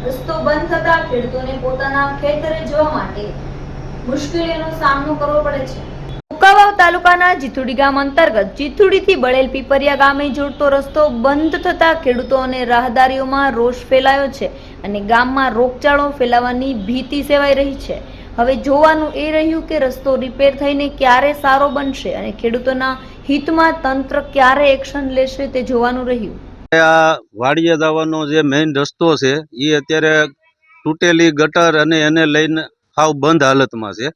રસ્તો બંધ થતા ખેડૂતોને પોતાના ખેતરે જવા માટે મુશ્કેલીનો સામનો કરવો પડે છે. કુકાવાવ તાલુકાના જીથુડી ગામ અંતર્ગત જીથુડીથી બળેલ પીપરિયા ગામે જોડતો રસ્તો બંધ થતા ખેડૂતો અને રાહદારીઓમાં રોષ ફેલાયો છે અને ગામમાં રોગચાળો ફેલાવાની ભીતિ સેવાઈ રહી છે. હવે જોવાનું એ રહ્યું કે રસ્તો રિપેર થઈને ક્યારે સારો બનશે અને ખેડૂતોના હિતમાં તંત્ર ક્યારે એક્શન લેશે તે જોવાનું રહ્યું. આ વાડિયા દાવાનો જે મેઇન રસ્તો છે એ અત્યારે તૂટેલી ગટર અને એને લઈને સાવ બંધ હાલતમાં છે.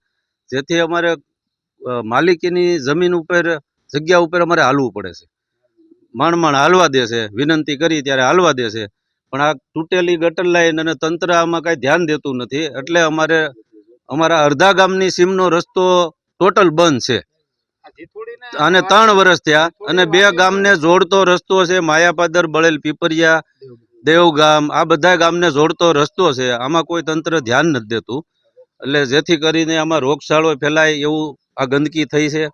જેથી અમારે માલિકીની જમીન ઉપર, જગ્યા ઉપર અમારે હાલવું પડે છે. માણ માણ હાલવા દે છે, વિનંતી કરી ત્યારે હાલવા દે છે. પણ આ તૂટેલી ગટર લાઈન અને તંત્ર આમાં કાંઈ ધ્યાન દેતું નથી, એટલે અમારે, અમારા અડધા ગામની સીમનો રસ્તો ટોટલ બંધ છે. અને ત્રણ વર્ષ થયા અને બે ગામને જોડતો રસ્તો છે માયાપાદર બળેલ પીપરિયા દેવગામ. આ બધા ગામને જોડતો રસ્તો છે. આમાં કોઈ તંત્ર ધ્યાન નથી દેતું. એટલે જેથી કરીને આમાં રોગચાળો ફેલાય એવું આ ગંદકી થઈ છે.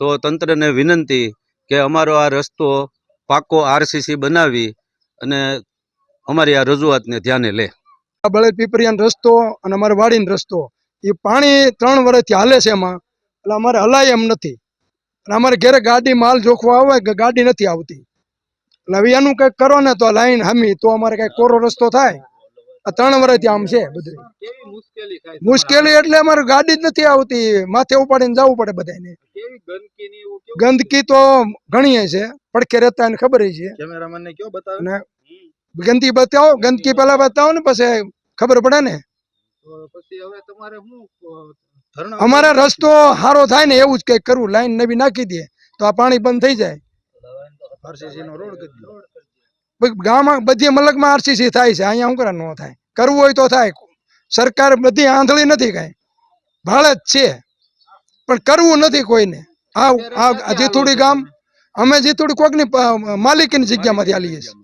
તો તંત્રને વિનંતી કે અમારો આ રસ્તો પાકો આરસીસી બનાવી અને અમારી આ રજૂઆતને ધ્યાને લે. આ બળે પીપરિયાનો રસ્તો અને અમારે વાડીનો રસ્તો એ પાણી ત્રણ વર્ષથી હાલે છે એમાં. એટલે અમારે હલાય એમ નથી. અને અમારે ઘેરે ગાડી માલ જોખવા આવે કે ગાડી નથી આવતી. એટલે હવે એનું કંઈક કરો ને તો લાઈન હમી તો અમારે કંઈક કોરો રસ્તો થાય. ત્રણ વર્ષથી આમ છે બધું. મુશ્કેલી એટલે અમારે ગાડી જ નથી આવતી. માથે ઉપાડીને જવું પડે બધાને ગંદકી તો ઘણી છે. પડખે રહેતા એને ખબર છે. ગંદકી બતાવો ગંદકી પેલા બતાવો ને પછી ખબર પડે ને. પછી હવે તમારે શું અમારે રસ્તો સારો થાય ને એવું જ કંઈક કરવું લાઈન નવી નાખી દે તો આ પાણી બંધ થઈ જાય. ગામમાં બધી મલકમાં આરસીસી થાય છે અહીંયા શું કરે ન થાય? કરવું હોય તો થાય. સરકાર બધી આંધળી નથી કઈ. ભાળે જ છે. પણ કરવું નથી કોઈને. આ જીથુડી ગામ અમે જીથુડી કોકની માલિકીની જગ્યામાંથી હાલીએ છીએ.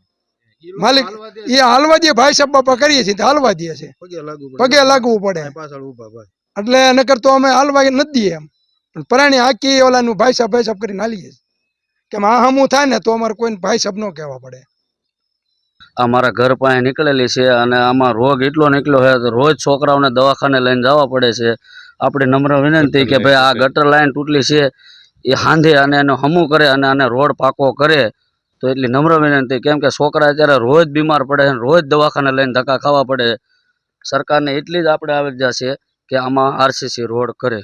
માલિક એ હાલવા દે ભાઈ સાહેબ બાપા કરીએ છીએ હાલવા દે છે. પગે લાગવું પડે. પગે લાગવું પડે. અહીં પાછળ ઊભા ભાઈ. એટલે નકર તો અમે હાલવા નથી દઈએ એમ. પણ પરાણી હાકી ઓલાનું ભાઈ સાહેબ ભાઈ સાહેબ કરીને હાલીએ છીએ. કે આ હમું થાય ને તો અમારે કોઈને ભાઈ સાહેબ ન કહેવા પડે. અમારા ઘર પાસે નીકળેલી છે અને આમાં રોગ એટલો નીકળ્યો છે તો રોજ છોકરાઓને દવાખાને લઈને જવા પડે છે. આપણે નમ્ર વિનંતી કે ભાઈ આ ગટર લાઈન તૂટલી છે એ હાંધે અને એનો હમું કરે અને આને રોડ પાકો કરે. તો એટલી નમ્ર વિનંતી, કેમ કે છોકરા અત્યારે રોજ બીમાર પડે છે રોજ દવાખાને લઈને ધક્કા ખાવા પડે સરકારને એટલી જ આપણે આવેદા છે કે આમાં આરસીસી રોડ કરે.